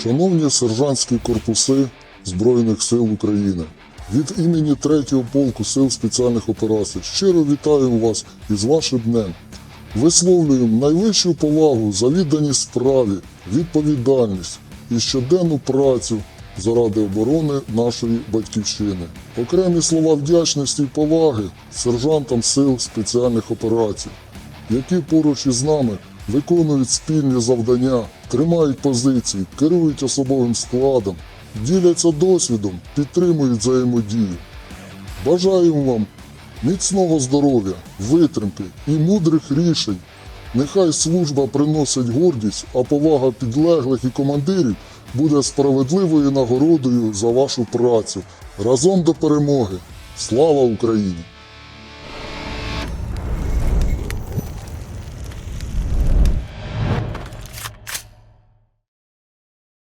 Шановні сержантські корпуси Збройних сил України, від імені 3-го полку сил спеціальних операцій щиро вітаємо вас із вашим днем. Висловлюємо найвищу повагу за відданість справі, відповідальність і щоденну працю заради оборони нашої батьківщини. Окремі слова вдячності і поваги сержантам сил спеціальних операцій які поруч із нами виконують спільні завдання, тримають позиції, керують особовим складом, діляться досвідом, підтримують взаємодію. Бажаємо вам міцного здоров'я, витримки і мудрих рішень. Нехай служба приносить гордість, а повага підлеглих і командирів буде справедливою нагородою за вашу працю. Разом до перемоги. Слава Україні!